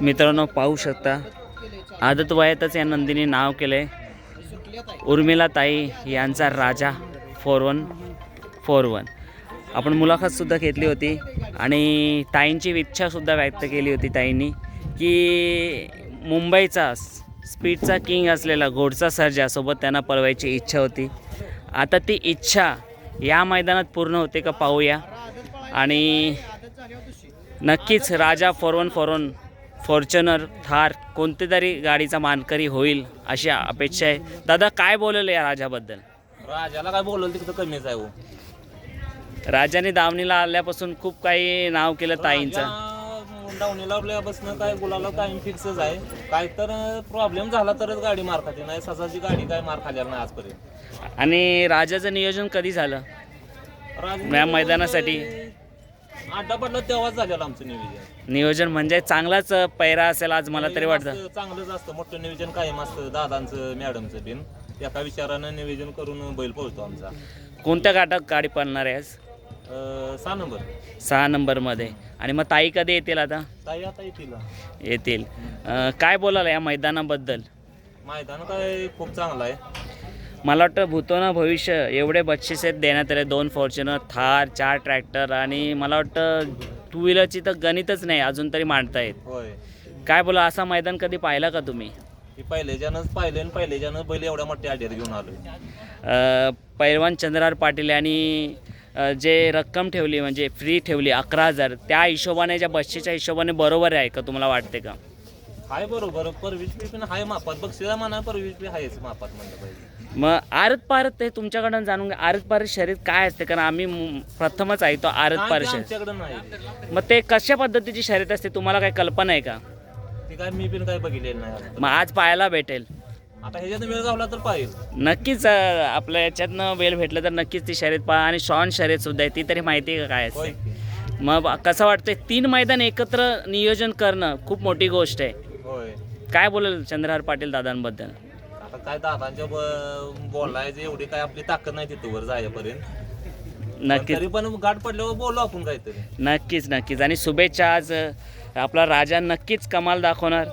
मित्रांनो पाहू शकता. आदत वयातच या नंदीने नाव केलंय. उर्मिला ताई यांचा Raja four one four one. आपण मुलाखतसुद्धा घेतली होती आणि ताईंची इच्छासुद्धा व्यक्त केली होती ताईंनी की मुंबईचा स्पीडचा किंग असलेला घोडचा सर्जासोबत त्यांना पळवायची इच्छा होती. आता ती इच्छा या मैदानात पूर्ण होते का पाहूया. आणि नक्कीच Raja four one four one Fortuner Thar कोणती तरी गाडीचा मानकरी होईल अशी अपेक्षा आहे. दादा काय बोललं या राजाबद्दल? राजाला काय बोलवलं तिथं कमीच आहे हो. राजाने दावणीला आल्यापासून खूप काही नाव केलं ताईंचं. राजा डावणीला आपल्यापासून काय बोलायला कायम फिक्सच आहे. काय तर प्रॉब्लेम झाला तरच गाडी मार खाते नाही ससाची गाडी काय मार खाल्लेला नाही आजपर्यंत. आणि राजाचं नियोजन कधी झालं? राजा- मैदानासाठी? पडला तेव्हाच झालेलं आमचं नियोजन. नियोजन म्हणजे चांगलाच पैरा असेल आज मला तरी वाटतं. असतं, चांगलंच असतं मोठं नियोजन कायम असतं दादांचं मॅडमचं बिन. एका विचारानं नियोजन करून बैल पोहोचतो आमचा. कोणत्या गाठात गाडी पळणार आहे आज? अं, सहा नंबर. सहा नंबरमध्ये. आणि मग ताई कधी येतील आता? ताई आता येतील. येतील. अं, काय बोलाल या मैदानाबद्दल? मैदान काय खूप चांगलं आहे. मला वाटतं भूतोना भविष्य एवढे बक्षीस आहेत देण्यात आले. दोन फॉर्च्युनर थार चार ट्रॅक्टर आणि मला वाटतं टू व्हीलरची तर गणितच नाही अजून तरी मांडतायत. होय. काय बोला असा मैदान कधी पाहिला का तुम्ही? की पहिल्याच्यानंच पाहिले आणि पहिल्याच्यानं बैल एवढ्या मोठ्या आड्यात घेऊन आलोय. अ, पैलवान चंद्रहार पाटील यांनी अ, जे रक्कम ठेवली म्हणजे फ्री ठेवली अकरा हजार त्या हिशोबाने ज्या बक्षीच्या हिशोबाने बरोबर आहे का तुम्हाला वाटते का? हाय बरोबर परवीस पी पण हाय मापात. बक्षिसा म्हणा परवीस पी हायच मापात म्हणलं पाहिजे. मग आरत पारत ते तुमच्याकडून जाणून घ्या. आरत पारत शर्यत काय असते? कारण आम्ही मु- प्रथमच ऐकतो आरत पारत शर्यत. आमच्याकडे नाही. मग ते कशा पद्धतीची शर्यत असते? तुम्हाला काही कल्पना आहे का? ती काय मी पण काय बघितलेलं नाही. मग आज पाहायला भेटेल. आता ह्याच्यात वेळ गावला तर पाहिजे नक्कीच अ, आपल्या याच्यातनं वेळ भेटलं तर नक्कीच ती शर्यत पहा. आणि शॉन शर्यत सुद्धा आहे. ती तरी माहिती आहे का काय होय असते मग कसं वाटतंय? तीन मैदान एकत्र नियोजन करणं खूप मोठी गोष्ट आहे. होय. काय बोलेल चंद्रहार पाटील दादांबद्दल? आता काय दादांच्या ब- बोलायचं एवढी काय आपली ताकद नाही तिथं वर जायपर्यंत. पण नक्कीच. तरी पण गाठ पडल्यावर बोलू आपण काहीतरी. नक्कीच नक्कीच. आणि शुभेच्छा आज अ, आपला राजा नक्कीच कमाल दाखवणार.